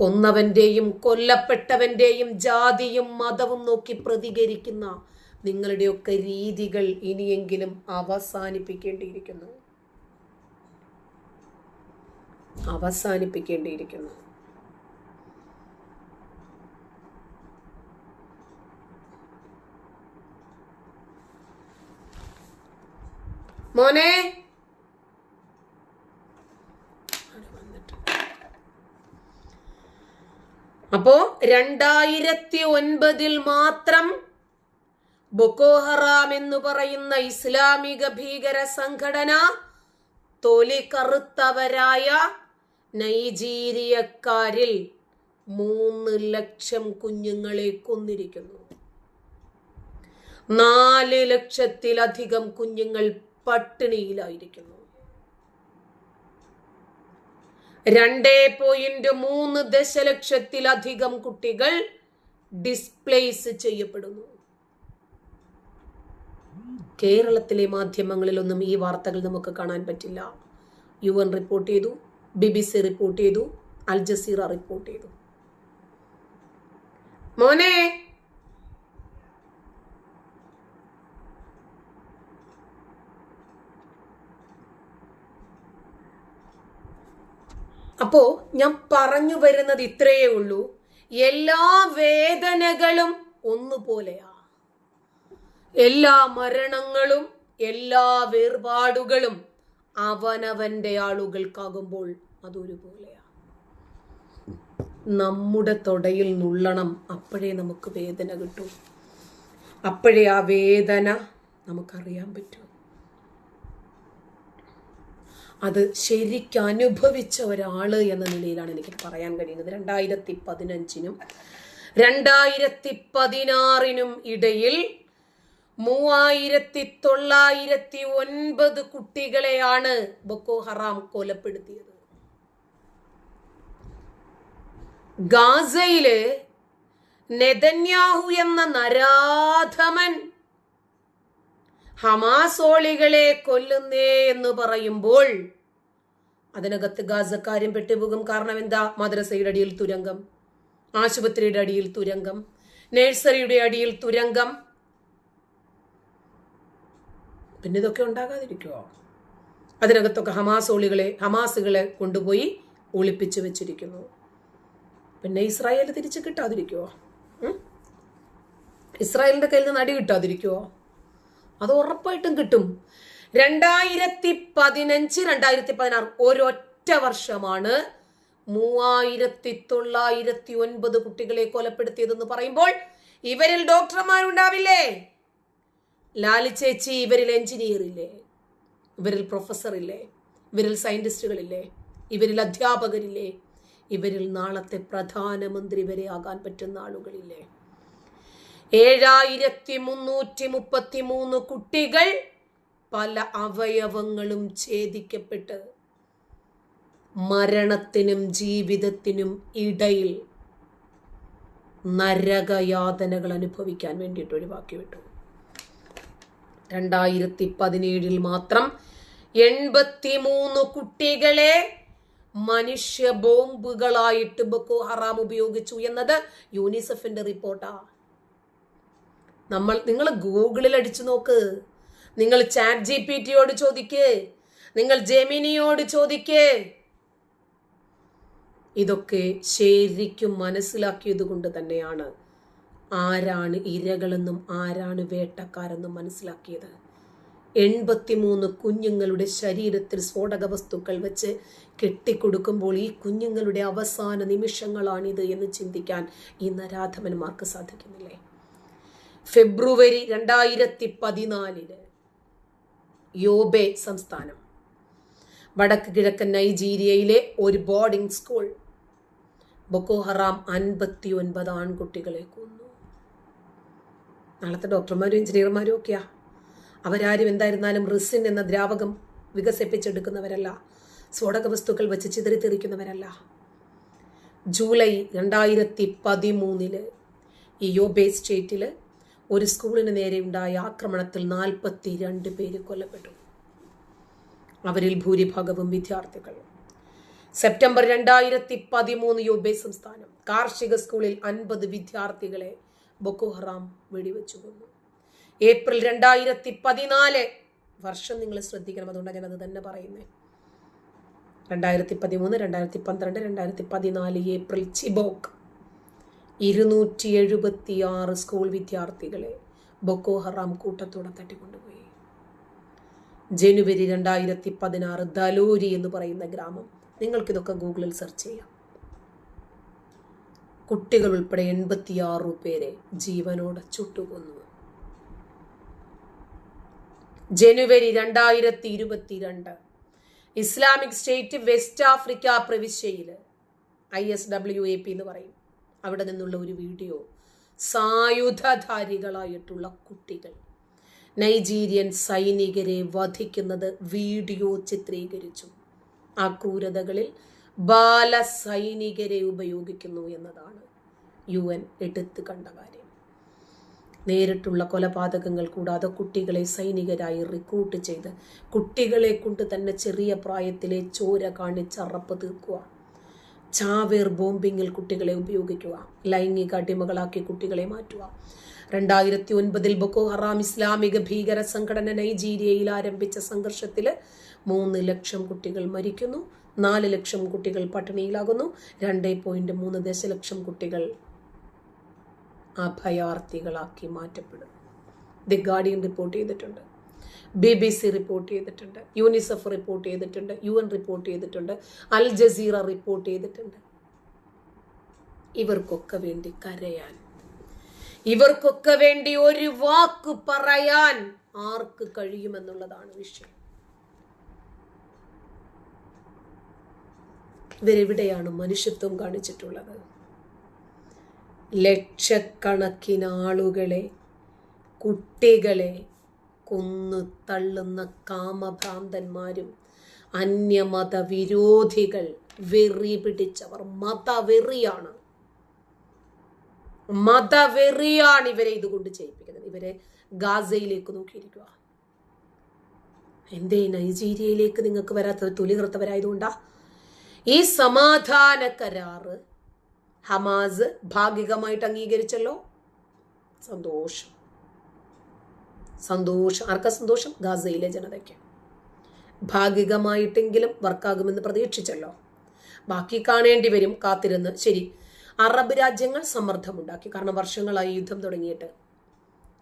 കൊന്നവന്റെയും കൊല്ലപ്പെട്ടവന്റെയും ജാതിയും മതവും നോക്കി പ്രതികരിക്കുന്ന നിങ്ങളുടെയൊക്കെ രീതികൾ ഇനിയെങ്കിലും അവസാനിപ്പിക്കേണ്ടിയിരിക്കുന്നു. അവസാനിപ്പിക്കേണ്ടിയിരിക്കുന്നു. മോനെ അപ്പോ രണ്ടായിരത്തി ഒൻപതിൽ മാത്രം ബൊക്കോഹറാം എന്ന് പറയുന്ന ഇസ്ലാമിക ഭീകര സംഘടന തൊലി കറുത്തവരായ നൈജീരിയക്കാരിൽ മൂന്ന് ലക്ഷം കുഞ്ഞുങ്ങളെ കൊന്നിരിക്കുന്നു. നാല് ലക്ഷത്തിലധികം കുഞ്ഞുങ്ങൾ പട്ടിണിയിലായിരിക്കുന്നു. രണ്ടേ പോയിന്റ് മൂന്ന് ദശലക്ഷത്തിലധികം കുട്ടികൾ ഡിസ്പ്ലേസ് ചെയ്യപ്പെടുന്നു. കേരളത്തിലെ മാധ്യമങ്ങളിലൊന്നും ഈ വാർത്തകൾ നമുക്ക് കാണാൻ പറ്റില്ല. യു എൻ റിപ്പോർട്ട് ചെയ്തു ബി ബി സി റിപ്പോർട്ട് ചെയ്തു അൽ ജസീറ റിപ്പോർട്ട് ചെയ്തു. മോനെ അപ്പോ ഞാൻ പറഞ്ഞു വരുന്നത് ഇത്രയേ ഉള്ളൂ. എല്ലാ വേദനകളും ഒന്നുപോലെയാ. എല്ലാ മരണങ്ങളും എല്ലാ വേർപാടുകളും അവനവന്റെ ആളുകൾക്കാകുമ്പോൾ അതൊരുപോലെയാ. നമ്മുടെ തൊടയിൽ നുള്ളണം അപ്പോഴേ നമുക്ക് വേദന കിട്ടൂ. അപ്പോഴേ ആ വേദന നമുക്കറിയാൻ പറ്റൂ. അത് ശരിക്കും അനുഭവിച്ച ഒരാൾ എന്ന നിലയിലാണ് എനിക്ക് പറയാൻ കഴിയുന്നത്. രണ്ടായിരത്തി പതിനഞ്ചിനും രണ്ടായിരത്തി പതിനാറിനും ഇടയിൽ മൂവായിരത്തി തൊള്ളായിരത്തി ഒൻപത് കുട്ടികളെയാണ് ബൊക്കോ ഹറാം കൊലപ്പെടുത്തിയത്. ഗാസയിൽ നെതന്യാഹു എന്ന നരാധമൻ ഹമാസോളികളെ കൊല്ലുന്നേ എന്ന് പറയുമ്പോൾ അതിനകത്ത് ഗാസക്കാരും പെട്ടുപോകും കാരണം എന്താ മദ്രസയുടെ അടിയിൽ തുരങ്കം. ആശുപത്രിയുടെ അടിയിൽ തുരങ്കം. നഴ്സറിയുടെ അടിയിൽ തുരങ്കം. പിന്നെ ഇതൊക്കെ ഉണ്ടാകാതിരിക്കുമോ അതിനകത്തൊക്കെ ഹമാസ് ഒളികളെ ഹമാസുകളെ കൊണ്ടുപോയി ഒളിപ്പിച്ചു വെച്ചിരിക്കുന്നു. പിന്നെ ഇസ്രായേൽ തിരിച്ച് കിട്ടാതിരിക്കുമോ ഉം? ഇസ്രായേലിന്റെ കയ്യിൽ നിന്ന് അടി കിട്ടാതിരിക്കുമോ അത് ഉറപ്പായിട്ടും കിട്ടും. രണ്ടായിരത്തി പതിനഞ്ച് രണ്ടായിരത്തി പതിനാറ് ഒരൊറ്റ വർഷമാണ് മൂവായിരത്തി തൊള്ളായിരത്തി ഒൻപത് കുട്ടികളെ കൊലപ്പെടുത്തിയതെന്ന് പറയുമ്പോൾ ഇവരിൽ ഡോക്ടർമാരുണ്ടാവില്ലേ? ലാലി ചേച്ചി ഇവരിൽ എഞ്ചിനീയർ ഇല്ലേ ഇവരിൽ പ്രൊഫസർ ഇല്ലേ ഇവരിൽ സയന്റിസ്റ്റുകളില്ലേ? ഇവരിൽ അധ്യാപകരില്ലേ? ഇവരിൽ നാളത്തെ പ്രധാനമന്ത്രി വരെ ആകാൻ പറ്റുന്ന ആളുകളില്ലേ? ഏഴായിരത്തി മുന്നൂറ്റി മുപ്പത്തി മൂന്ന് കുട്ടികൾ പല അവയവങ്ങളും ഛേദിക്കപ്പെട്ട് മരണത്തിനും ജീവിതത്തിനും ഇടയിൽ നരകയാതനകൾ അനുഭവിക്കാൻ വേണ്ടിയിട്ട് ഒഴിവാക്കി വിട്ടു. രണ്ടായിരത്തി പതിനേഴിൽ മാത്രം എൺപത്തിമൂന്ന് കുട്ടികളെ മനുഷ്യ ബോംബുകളായിട്ട് ബൊക്കോ ഹറാം ഉപയോഗിച്ചു എന്നത് യൂണിസെഫിന്റെ റിപ്പോർട്ടാ. നമ്മൾ നിങ്ങൾ ഗൂഗിളിൽ അടിച്ചു നോക്ക്. നിങ്ങൾ ചാറ്റ് ജി പി ടിയോട് ചോദിക്കേ. നിങ്ങൾ ജെമിനിയോട് ചോദിക്കേ. ഇതൊക്കെ ശരിക്കും മനസ്സിലാക്കിയത് കൊണ്ട് തന്നെയാണ് ആരാണ് ഇരകളെന്നും ആരാണ് വേട്ടക്കാരെന്നും മനസ്സിലാക്കിയത്. എൺപത്തിമൂന്ന് കുഞ്ഞുങ്ങളുടെ ശരീരത്തിൽ സ്ഫോടക വസ്തുക്കൾ വെച്ച് കെട്ടിക്കൊടുക്കുമ്പോൾ ഈ കുഞ്ഞുങ്ങളുടെ അവസാന നിമിഷങ്ങളാണിത് എന്ന് ചിന്തിക്കാൻ ഈ നരാധമന്മാർക്ക് സാധിക്കുന്നില്ലേ? ഫെബ്രുവരി രണ്ടായിരത്തി പതിനാലിൽ യോബെ സംസ്ഥാനം. വടക്ക് കിഴക്കൻ നൈജീരിയയിലെ ഒരു ബോർഡിംഗ് സ്കൂൾ ബൊക്കോ ഹറാം അൻപത്തി ഒൻപത് ആൺകുട്ടികളെ കൊന്നു. നാളത്തെ ഡോക്ടർമാരും എഞ്ചിനീയർമാരും ഒക്കെയാ. അവരാരും എന്തായിരുന്നാലും റിസിൻ എന്ന ദ്രാവകം വികസിപ്പിച്ചെടുക്കുന്നവരല്ല. സ്ഫോടക വസ്തുക്കൾ വെച്ച് ചിതറിത്തെറിക്കുന്നവരല്ല ജൂലൈ രണ്ടായിരത്തി പതിമൂന്നിൽ ഈ യോബേ സ്റ്റേറ്റിൽ ഒരു സ്കൂളിന് നേരെ ഉണ്ടായ ആക്രമണത്തിൽ നാൽപ്പത്തി രണ്ട് പേര് കൊല്ലപ്പെട്ടു. അവരിൽ ഭൂരിഭാഗവും വിദ്യാർത്ഥികൾ. സെപ്റ്റംബർ രണ്ടായിരത്തി പതിമൂന്ന് യുബെ സംസ്ഥാനം കാർഷിക സ്കൂളിൽ അൻപത് വിദ്യാർത്ഥികളെ ബൊക്കോഹറാം വെടിവെച്ചു കൊന്നു. ഏപ്രിൽ രണ്ടായിരത്തി പതിനാല് വർഷം നിങ്ങൾ ശ്രദ്ധിക്കണം അതുകൊണ്ടാണ് ഞാൻ അത് തന്നെ പറയുന്നത് രണ്ടായിരത്തി പതിമൂന്ന് രണ്ടായിരത്തി പന്ത്രണ്ട് രണ്ടായിരത്തി പതിനാല് ഏപ്രിൽ ചിബോക്ക് ഇരുന്നൂറ്റി എഴുപത്തി ആറ് സ്കൂൾ വിദ്യാർത്ഥികളെ ബൊക്കോ ഹറാം കൂട്ടത്തോടെ തട്ടിക്കൊണ്ടുപോയി. ജനുവരി രണ്ടായിരത്തി പതിനാറ് ദലോരി എന്ന് പറയുന്ന ഗ്രാമം. നിങ്ങൾക്കിതൊക്കെ ഗൂഗിളിൽ സെർച്ച് ചെയ്യാം. കുട്ടികൾ ഉൾപ്പെടെ എൺപത്തിയാറ് പേരെ ജീവനോടെ ചുട്ടുകൊന്നു. ജനുവരി രണ്ടായിരത്തി ഇരുപത്തിരണ്ട് ഇസ്ലാമിക് സ്റ്റേറ്റ് വെസ്റ്റ് ആഫ്രിക്ക പ്രവിശ്യയിൽ I S W A P എന്ന് പറയും. അവിടെ നിന്നുള്ള ഒരു വീഡിയോ. സായുധധാരികളായിട്ടുള്ള കുട്ടികൾ. നൈജീരിയൻ സൈനികരെ വധിക്കുന്നത് വീഡിയോ ചിത്രീകരിച്ചു. ആ ക്രൂരതകളിൽ ബാലസൈനികരെ ഉപയോഗിക്കുന്നു എന്നതാണ് യു എൻ എടുത്തു കണ്ട കാര്യം. നേരിട്ടുള്ള കൊലപാതകങ്ങൾ കൂടാതെ കുട്ടികളെ സൈനികരായി റിക്രൂട്ട് ചെയ്ത് കുട്ടികളെ കൊണ്ട് തന്നെ ചെറിയ പ്രായത്തിലെ ചോര കാണിച്ചറപ്പ് തീർക്കുക ചാവേർ ബോംബിങ്ങിൽ കുട്ടികളെ ഉപയോഗിക്കുക ലൈംഗിക അടിമകളാക്കി കുട്ടികളെ മാറ്റുക. രണ്ടായിരത്തി ഒൻപതിൽ ബൊക്കോ ഹറാം ഇസ്ലാമിക ഭീകര സംഘടന നൈജീരിയയിൽ ആരംഭിച്ച സംഘർഷത്തിൽ മൂന്ന് ലക്ഷം കുട്ടികൾ മരിക്കുന്നു നാല് ലക്ഷം കുട്ടികൾ പട്ടിണിയിലാകുന്നു രണ്ട് പോയിന്റ് മൂന്ന് ദശലക്ഷം കുട്ടികൾ അഭയാർത്ഥികളാക്കി മാറ്റപ്പെടും ദി ഗാർഡിയൻ റിപ്പോർട്ട് ചെയ്തിട്ടുണ്ട്. ബി ബി സി റിപ്പോർട്ട് ചെയ്തിട്ടുണ്ട് യൂണിസെഫ് റിപ്പോർട്ട് ചെയ്തിട്ടുണ്ട് യു എൻ റിപ്പോർട്ട് ചെയ്തിട്ടുണ്ട് അൽ ജസീറ റിപ്പോർട്ട് ചെയ്തിട്ടുണ്ട്. ഇവർക്കൊക്കെ വേണ്ടി കരയാൻ ഇവർക്കൊക്കെ വേണ്ടി ഒരു വാക്ക് പറയാൻ ആർക്ക് കഴിയുമെന്നുള്ളതാണ് വിഷയം. ഇവരെവിടെയാണ് മനുഷ്യത്വം കാണിച്ചിട്ടുള്ളത്? ലക്ഷക്കണക്കിന് ആളുകളെ കുട്ടികളെ കൊന്നു തള്ളുന്ന കാമഭ്രാന്തന്മാരും അന്യമത വിരോധികൾ വെറി പിടിച്ചവർ മതവെറിയാണ്. മതവെറിയാണ് ഇവരെ ഇതുകൊണ്ട് ചെയ്യിപ്പിക്കുന്നത്. ഇവരെ ഗാസയിലേക്ക് നോക്കിയിരിക്കുക. എന്തേ നൈജീരിയയിലേക്ക് നിങ്ങൾക്ക് വരാത്ത തൊലി കൃത്തവരായതുകൊണ്ടാ ഈ സമാധാന കരാറ് ഹമാസ് ഭാഗികമായിട്ട് അംഗീകരിച്ചല്ലോ? സന്തോഷം. സന്തോഷം ആർക്കാ സന്തോഷം ഗാസയിലെ ജനതയ്ക്ക്. ഭാഗികമായിട്ടെങ്കിലും വർക്കാകുമെന്ന് പ്രതീക്ഷിച്ചല്ലോ. ബാക്കി കാണേണ്ടി വരും കാത്തിരുന്ന്. ശരി അറബ് രാജ്യങ്ങൾ സമ്മർദ്ദമുണ്ടാക്കി. കാരണം വർഷങ്ങളായി യുദ്ധം തുടങ്ങിയിട്ട്.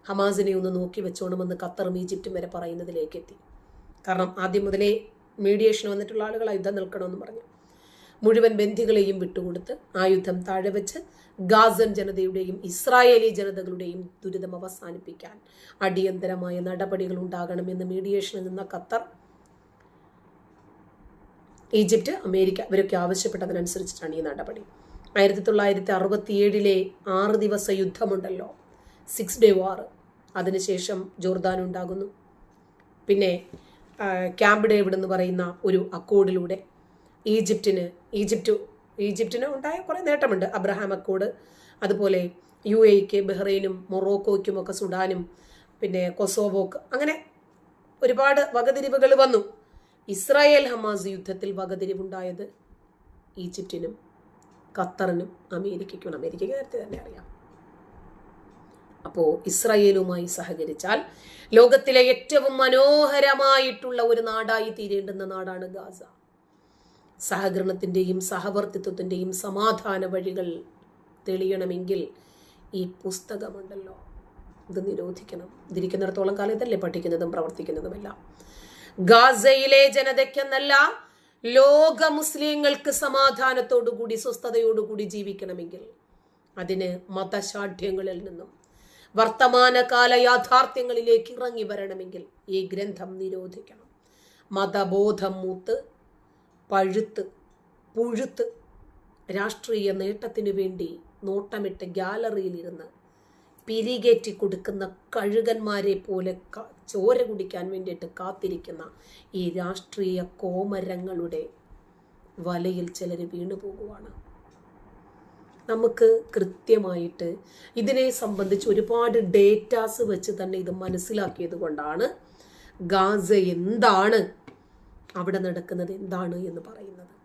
ഹമാസിനെ ഒന്ന് നോക്കി വെച്ചോണമെന്ന് ഖത്തറും ഈജിപ്തും വരെ പറയുന്നതിലേക്ക് എത്തി കാരണം ആദ്യം മുതലേ മീഡിയേഷൻ വന്നിട്ടുള്ള ആളുകൾ യുദ്ധം നിൽക്കണമെന്ന് പറഞ്ഞു. മുഴുവൻ ബന്ധികളെയും വിട്ടുകൊടുത്ത് ആയുധം യുദ്ധം താഴെ വെച്ച് ഗാസൻ ജനതയുടെയും ഇസ്രായേലി ജനതകളുടെയും ദുരിതം അവസാനിപ്പിക്കാൻ അടിയന്തരമായ നടപടികൾ ഉണ്ടാകണമെന്ന് മീഡിയേഷനിൽ നിന്ന ഖത്തർ ഈജിപ്റ്റ് അമേരിക്ക ഇവരൊക്കെ ആവശ്യപ്പെട്ടതിനനുസരിച്ചിട്ടാണ് ഈ നടപടി. ആയിരത്തി തൊള്ളായിരത്തി അറുപത്തിയേഴിലെ ആറ് ദിവസ യുദ്ധമുണ്ടല്ലോ. സിക്സ് ഡേ വാർ അതിനുശേഷം ജോർദാൻ ഉണ്ടാകുന്നു. പിന്നെ ക്യാമ്പ് ഡേവിഡ് എന്ന് പറയുന്ന ഒരു അക്കോഡിലൂടെ ഈജിപ്തിന് ഈജിപ്റ്റ് ഈജിപ്തിന് ഉണ്ടായ കുറേ നേട്ടമുണ്ട്. അബ്രഹാം അക്കോട് അതുപോലെ യു എക്ക് ബഹ്റൈനും മൊറോക്കോയ്ക്കും ഒക്കെ സുഡാനും പിന്നെ കൊസോവോക്ക് അങ്ങനെ ഒരുപാട് വകതിരിവുകൾ വന്നു. ഇസ്രായേൽ ഹമാസ് യുദ്ധത്തിൽ വകതിരിവുണ്ടായത് ഈജിപ്റ്റിനും ഖത്തറിനും അമേരിക്കയ്ക്കും. അമേരിക്കയ്ക്ക് നേരത്തെ തന്നെ അറിയാം. അപ്പോൾ ഇസ്രായേലുമായി സഹകരിച്ചാൽ ലോകത്തിലെ ഏറ്റവും മനോഹരമായിട്ടുള്ള ഒരു നാടായി തീരേണ്ടുന്ന നാടാണ് ഗാസ. സഹകരണത്തിന്റെയും സഹവർത്തിത്വത്തിന്റെയും സമാധാന വഴികൾ തെളിയണമെങ്കിൽ ഈ പുസ്തകമുണ്ടല്ലോ. ഇത് നിരോധിക്കണം. ഇതിരിക്കുന്നിടത്തോളം കാലം ഇതല്ലേ പഠിക്കുന്നതും പ്രവർത്തിക്കുന്നതുമെല്ലാം. ഗാസയിലെ ജനതയ്ക്കെന്നല്ല ലോക മുസ്ലിങ്ങൾക്ക് സമാധാനത്തോടുകൂടി സ്വസ്ഥതയോടുകൂടി ജീവിക്കണമെങ്കിൽ അതിന് മതശാഠ്യങ്ങളിൽ നിന്നും വർത്തമാനകാല യാഥാർത്ഥ്യങ്ങളിലേക്ക് ഇറങ്ങി വരണമെങ്കിൽ ഈ ഗ്രന്ഥം നിരോധിക്കണം. മതബോധം മൂത്ത് പഴുത്ത് പുഴുത്ത് രാഷ്ട്രീയ നേട്ടത്തിനു വേണ്ടി നോട്ടമിട്ട് ഗ്യാലറിയിലിരുന്ന് പിരികേറ്റി കൊടുക്കുന്ന കഴുകന്മാരെ പോലെ ചോര കുടിക്കാൻ വേണ്ടിയിട്ട് കാത്തിരിക്കുന്ന ഈ രാഷ്ട്രീയ കോമരങ്ങളുടെ വലയിൽ ചിലർ വീണു പോകുവാണ്. നമുക്ക് കൃത്യമായിട്ട് ഇതിനെ സംബന്ധിച്ച് ഒരുപാട് ഡേറ്റാസ് വെച്ച് തന്നെ ഇത് മനസ്സിലാക്കിയത് കൊണ്ടാണ് ഗാസ എന്താണ് അവിടെ നടക്കുന്നത് എന്താണ് എന്ന് പറയുന്നത്.